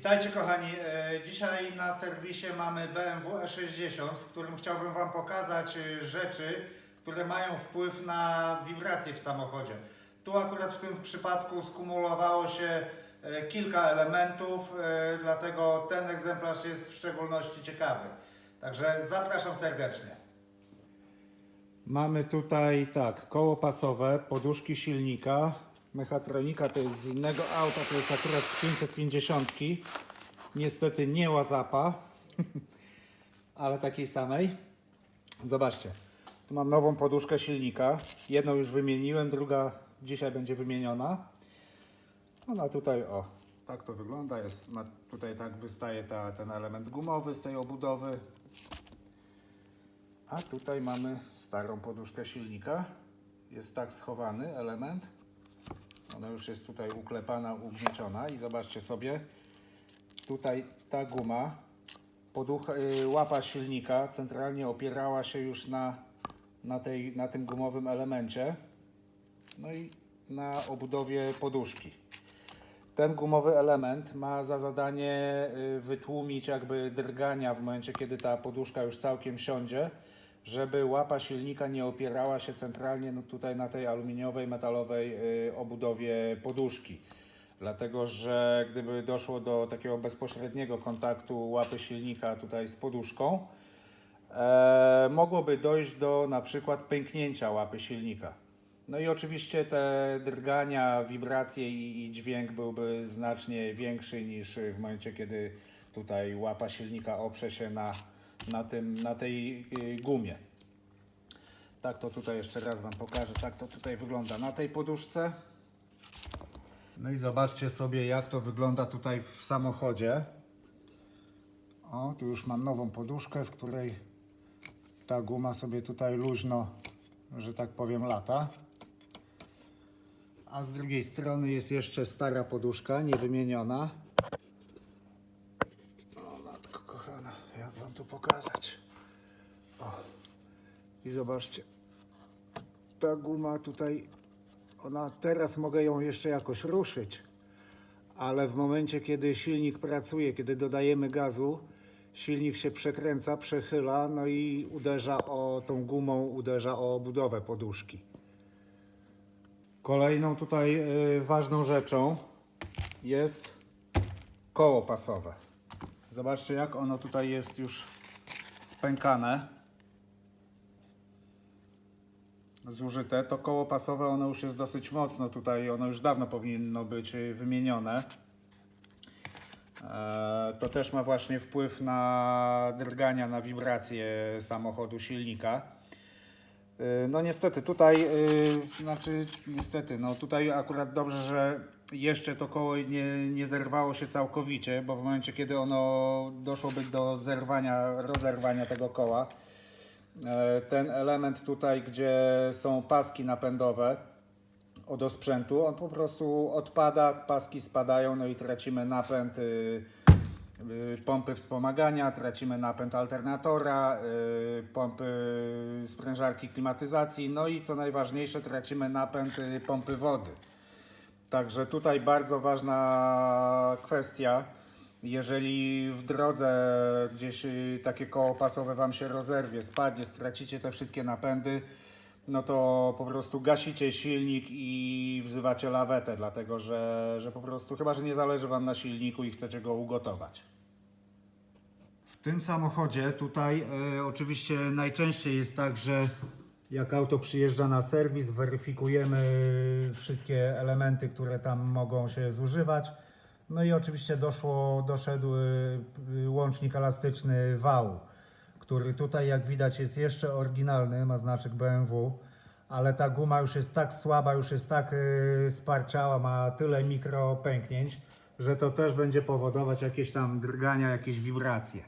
Witajcie kochani. E, Dzisiaj na serwisie mamy BMW E60, w którym chciałbym Wam pokazać e, rzeczy, które mają wpływ na wibracje w samochodzie. Tu akurat w tym przypadku skumulowało się e, kilka elementów, dlatego ten egzemplarz jest w szczególności ciekawy. Także zapraszam serdecznie. Mamy tutaj tak, koło pasowe, poduszki silnika. Mechatronika to jest z innego auta, to jest akurat z 550. Niestety nie łazapa, ale takiej samej. Zobaczcie, tu mam nową poduszkę silnika. Jedną już wymieniłem, druga dzisiaj będzie wymieniona. Ona tutaj, o, tak to wygląda. Jest, ma, tutaj tak wystaje ta, ten element gumowy z tej obudowy. A tutaj mamy starą poduszkę silnika. Jest tak schowany element. Ona już jest tutaj uklepana, ugnieciona i zobaczcie sobie, tutaj ta guma, poducha, y, łapa silnika centralnie opierała się już na, na, tej, na tym gumowym elemencie. No i na obudowie poduszki. Ten gumowy element ma za zadanie y, wytłumić jakby drgania w momencie, kiedy ta poduszka już całkiem siądzie, żeby łapa silnika nie opierała się centralnie no tutaj na tej aluminiowej, metalowej y, obudowie poduszki. Dlatego, że gdyby doszło do takiego bezpośredniego kontaktu łapy silnika tutaj z poduszką, e, mogłoby dojść do na przykład pęknięcia łapy silnika. No i oczywiście te drgania, wibracje i, i dźwięk byłby znacznie większy niż w momencie, kiedy tutaj łapa silnika oprze się na, na, tym, na tej y, gumie. Tak to tutaj jeszcze raz Wam pokażę. Tak to tutaj wygląda na tej poduszce. No i zobaczcie sobie, jak to wygląda tutaj w samochodzie. O, tu już mam nową poduszkę, w której ta guma sobie tutaj luźno, że tak powiem, lata. A z drugiej strony jest jeszcze stara poduszka, niewymieniona. O matko kochana, jak wam to pokazać? O. I zobaczcie, ta guma tutaj, ona teraz mogę ją jeszcze jakoś ruszyć, ale w momencie, kiedy silnik pracuje, kiedy dodajemy gazu, silnik się przekręca, przechyla, no i uderza o tą gumą, uderza o obudowę poduszki. Kolejną tutaj y, ważną rzeczą jest koło pasowe. Zobaczcie, jak ono tutaj jest już spękane. Zużyte. To koło pasowe, ono już jest dosyć mocno tutaj, ono już dawno powinno być y, wymienione. E, To też ma właśnie wpływ na drgania, na wibracje samochodu silnika. Y, No niestety tutaj, y, znaczy niestety, no tutaj akurat dobrze, że jeszcze to koło nie, nie zerwało się całkowicie, bo w momencie kiedy ono doszłoby do zerwania, rozerwania tego koła, e, ten element tutaj, gdzie są paski napędowe od osprzętu, on po prostu odpada, paski spadają, no i tracimy napęd y, y, pompy wspomagania, tracimy napęd alternatora, y, pompy sprężarki klimatyzacji, no i co najważniejsze, tracimy napęd y, pompy wody. Także tutaj bardzo ważna kwestia. Jeżeli w drodze gdzieś y, takie koło pasowe Wam się rozerwie, spadnie, stracicie te wszystkie napędy, no to po prostu gasicie silnik i wzywacie lawetę, dlatego że, że po prostu chyba, że nie zależy Wam na silniku i chcecie go ugotować. W tym samochodzie tutaj e, oczywiście najczęściej jest tak, że jak auto przyjeżdża na serwis, weryfikujemy wszystkie elementy, które tam mogą się zużywać. No i oczywiście doszło, doszedł y, łącznik elastyczny wału, który tutaj jak widać jest jeszcze oryginalny, ma znaczek BMW, ale ta guma już jest tak słaba, już jest tak y, sparciała, ma tyle mikro pęknięć, że to też będzie powodować jakieś tam drgania, jakieś wibracje.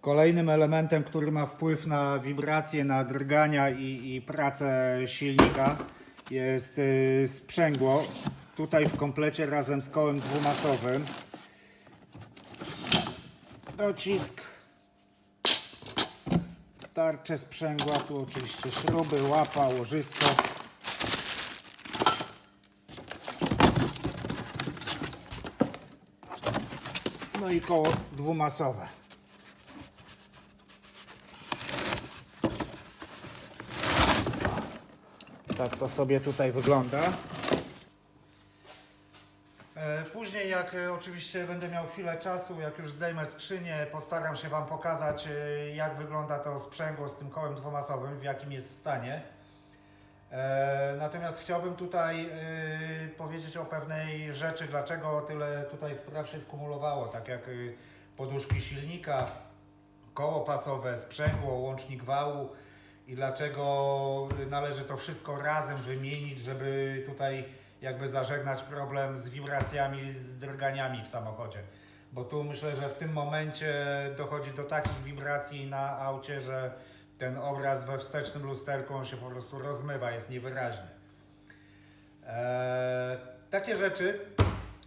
Kolejnym elementem, który ma wpływ na wibracje, na drgania i, i pracę silnika jest y, sprzęgło. Tutaj w komplecie razem z kołem dwumasowym. Docisk. Tarcze sprzęgła, tu oczywiście śruby, łapa, łożysko. No i koło dwumasowe. Tak to sobie tutaj wygląda. E, Później, jak e, oczywiście będę miał chwilę czasu, jak już zdejmę skrzynię, postaram się Wam pokazać, e, jak wygląda to sprzęgło z tym kołem dwumasowym, w jakim jest stanie. E, Natomiast chciałbym tutaj powiedzieć o pewnej rzeczy, dlaczego tyle tutaj spraw się skumulowało, tak jak poduszki silnika, koło pasowe, sprzęgło, łącznik wału i dlaczego należy to wszystko razem wymienić, żeby tutaj jakby zażegnać problem z wibracjami, z drganiami w samochodzie. Bo tu myślę, że w tym momencie dochodzi do takich wibracji na aucie, że ten obraz we wstecznym lusterku on się po prostu rozmywa, jest niewyraźny. Eee, takie rzeczy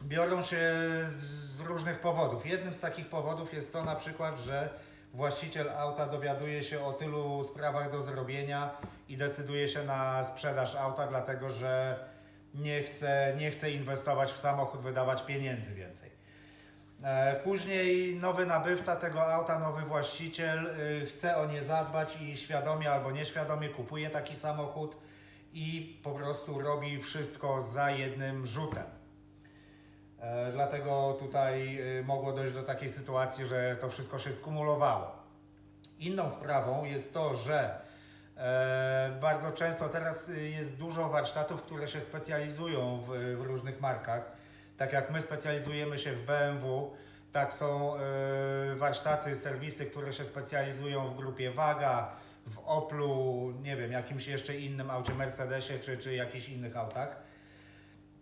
biorą się z, z różnych powodów. Jednym z takich powodów jest to na przykład, że właściciel auta dowiaduje się o tylu sprawach do zrobienia i decyduje się na sprzedaż auta, dlatego że nie chce, nie chce inwestować w samochód, wydawać pieniędzy więcej. E, Później nowy nabywca tego auta, nowy właściciel y, chce o nie zadbać i świadomie albo nieświadomie kupuje taki samochód i po prostu robi wszystko za jednym rzutem. E, Dlatego tutaj y, mogło dojść do takiej sytuacji, że to wszystko się skumulowało. Inną sprawą jest to, że bardzo często teraz y, jest dużo warsztatów, które się specjalizują w, w różnych markach. Tak jak my specjalizujemy się w BMW, tak są e, warsztaty, serwisy, które się specjalizują w grupie Waga, w Oplu, nie wiem, jakimś jeszcze innym aucie, Mercedesie czy, czy jakichś innych autach.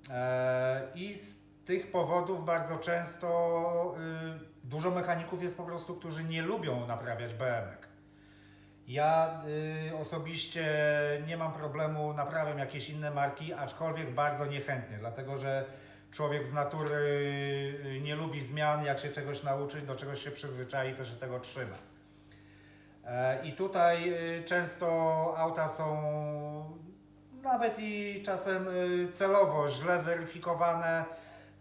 E, I z tych powodów bardzo często y, dużo mechaników jest po prostu, którzy nie lubią naprawiać BMK. Ja y, osobiście nie mam problemu, naprawiam jakieś inne marki, aczkolwiek bardzo niechętnie, dlatego że człowiek z natury y, nie lubi zmian, jak się czegoś nauczy, do czegoś się przyzwyczai, to się tego trzyma. E, I tutaj y, często auta są nawet i czasem y, celowo źle weryfikowane,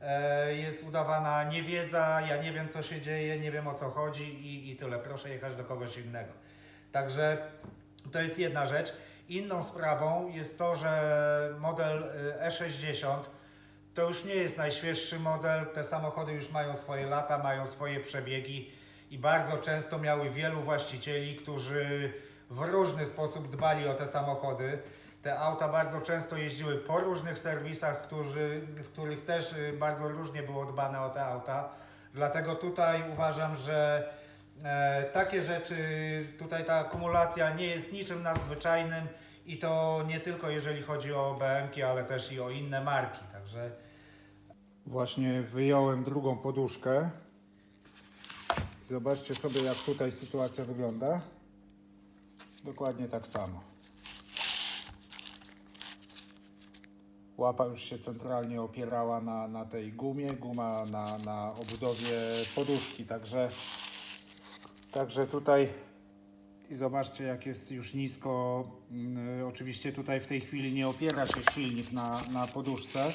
e, jest udawana niewiedza, ja nie wiem co się dzieje, nie wiem o co chodzi i, i tyle, proszę jechać do kogoś innego. Także to jest jedna rzecz. Inną sprawą jest to, że model y, E60 to już nie jest najświeższy model, te samochody już mają swoje lata, mają swoje przebiegi i bardzo często miały wielu właścicieli, którzy w różny sposób dbali o te samochody. Te auta bardzo często jeździły po różnych serwisach, którzy, w których też y, bardzo różnie było dbane o te auta. Dlatego tutaj uważam, że e, takie rzeczy, tutaj ta akumulacja nie jest niczym nadzwyczajnym i to nie tylko jeżeli chodzi o BMki, ale też i o inne marki. Także Właśnie wyjąłem drugą poduszkę. Zobaczcie sobie, jak tutaj sytuacja wygląda. Dokładnie tak samo. Łapa już się centralnie opierała na, na tej gumie, guma na, na obudowie poduszki, także, także tutaj i zobaczcie jak jest już nisko. Mm, Oczywiście tutaj w tej chwili nie opiera się silnik na, na poduszce,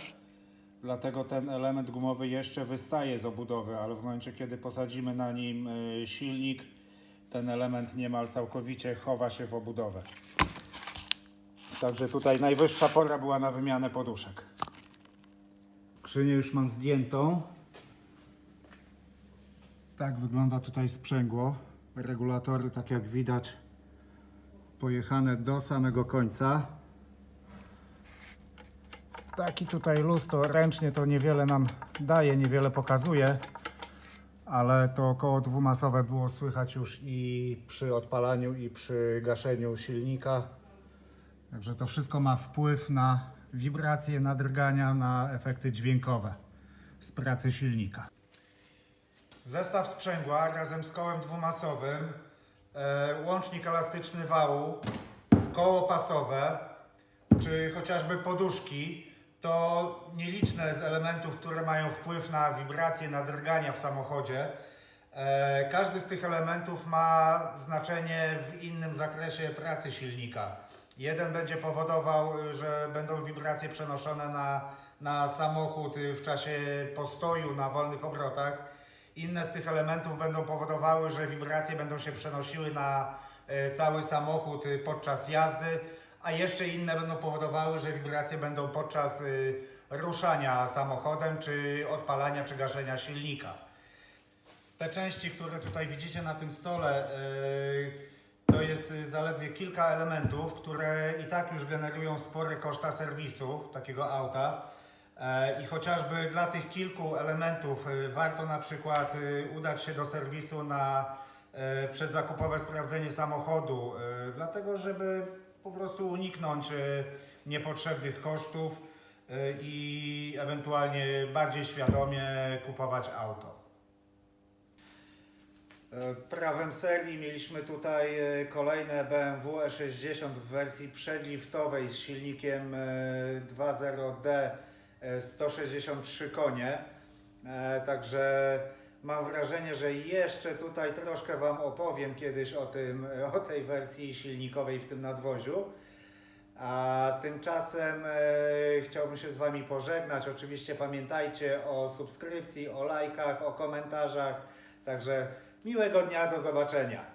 dlatego ten element gumowy jeszcze wystaje z obudowy, ale w momencie kiedy posadzimy na nim y, silnik, ten element niemal całkowicie chowa się w obudowę. Także tutaj najwyższa pora była na wymianę poduszek. Skrzynię już mam zdjętą. Tak wygląda tutaj sprzęgło. Regulatory, tak jak widać, pojechane do samego końca. Taki tutaj luz to ręcznie to niewiele nam daje, niewiele pokazuje, ale to koło dwumasowe było słychać już i przy odpalaniu i przy gaszeniu silnika. Także to wszystko ma wpływ na wibracje, na drgania, na efekty dźwiękowe z pracy silnika. Zestaw sprzęgła razem z kołem dwumasowym, e, łącznik elastyczny wału, koło pasowe, czy chociażby poduszki, to nieliczne z elementów, które mają wpływ na wibracje, na drgania w samochodzie. E, Każdy z tych elementów ma znaczenie w innym zakresie pracy silnika. Jeden będzie powodował, że będą wibracje przenoszone na, na samochód w czasie postoju na wolnych obrotach. Inne z tych elementów będą powodowały, że wibracje będą się przenosiły na e, cały samochód y, podczas jazdy, a jeszcze inne będą powodowały, że wibracje będą podczas y, ruszania samochodem, czy odpalania, czy gaszenia silnika. Te części, które tutaj widzicie na tym stole, yy, to jest y, zaledwie kilka elementów, które i tak już generują spore koszta serwisu takiego auta. E, I chociażby dla tych kilku elementów y, warto na przykład y, udać się do serwisu na e, przedzakupowe sprawdzenie samochodu, e, dlatego żeby po prostu uniknąć e, niepotrzebnych kosztów e, i ewentualnie bardziej świadomie kupować auto. E, Prawem serii mieliśmy tutaj e, kolejne BMW E60 w wersji przedliftowej z silnikiem e, 2.0D e, 163 konie. E, Także mam wrażenie, że jeszcze tutaj troszkę Wam opowiem kiedyś o, tym, o tej wersji silnikowej w tym nadwoziu. A tymczasem e, chciałbym się z Wami pożegnać. Oczywiście pamiętajcie o subskrypcji, o lajkach, o komentarzach. Także miłego dnia, do zobaczenia.